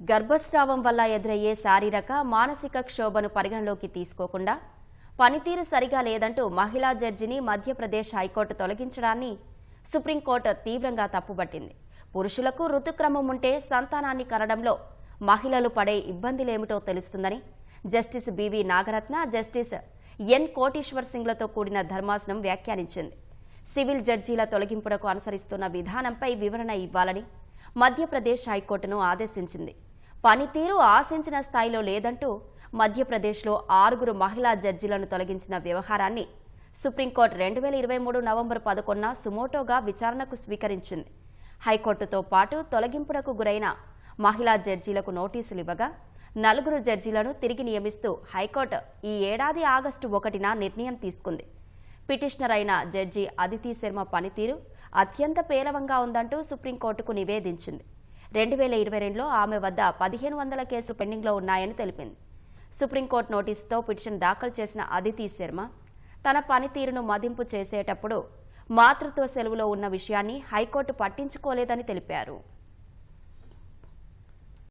గర్భస్రావం వల్ల ఎదురయ్యే శారీరక మానసిక క్షోభను పరిగణలోకి తీసుకోకుండా పనితీరు సరిగా లేదంటూ మహిళా జడ్జిని మధ్యప్రదేశ్ హైకోర్టు తొలగించడాన్ని సుప్రీంకోర్టు తీవ్రంగా తప్పుబట్టింది. పురుషులకు ఋతుక్రమం ఉంటే సంతానాన్ని కనడంలో మహిళలు పడే ఇబ్బందులేమిటో తెలుస్తుందని Justice B V Nagarathna Justice N. Koteshwar సింగ్లతో కూడిన ధర్మాసనం వ్యాఖ్యానించింది. సివిల్ జడ్జీల తొలగింపునకు అనుసరిస్తున్న విధానంపై వివరణ ఇవ్వాలని మధ్యప్రదేశ్ హైకోర్టును ఆదేశించింది. పనితీరు ఆశించిన స్థాయిలో లేదంటూ మధ్యప్రదేశ్లో ఆరుగురు మహిళా జడ్జీలను తొలగించిన వ్యవహారాన్ని సుప్రీంకోర్టు రెండు వేల ఇరవై మూడు నవంబర్ పదకొండున సుమోటోగా విచారణకు స్వీకరించింది. హైకోర్టుతో పాటు తొలగింపునకు గురైన మహిళా జడ్జీలకు నోటీసులు ఇవ్వగా నలుగురు జడ్జీలను తిరిగి నియమిస్తూ హైకోర్టు ఈ ఏడాది ఆగస్టు ఒకటిన నిర్ణయం తీసుకుంది. పిటిషనర్ అయిన జడ్జి అదితి శర్మ పనితీరు అత్యంత పేలవంగా ఉందంటూ సుప్రీంకోర్టుకు నివేదించింది. రెండు వేల ఇరవై రెండులో ఆమె వద్ద పదిహేను వందల కేసులు పెండింగ్లో ఉన్నాయని తెలిపింది. సుప్రీంకోర్టు నోటీసుతో పిటిషన్ దాఖలు చేసిన అదితి శర్మ తన పనితీరును మదింపు చేసేటప్పుడు మాతృత్వ సెలవులో ఉన్న విషయాన్ని హైకోర్టు పట్టించుకోలేదని తెలిపారు.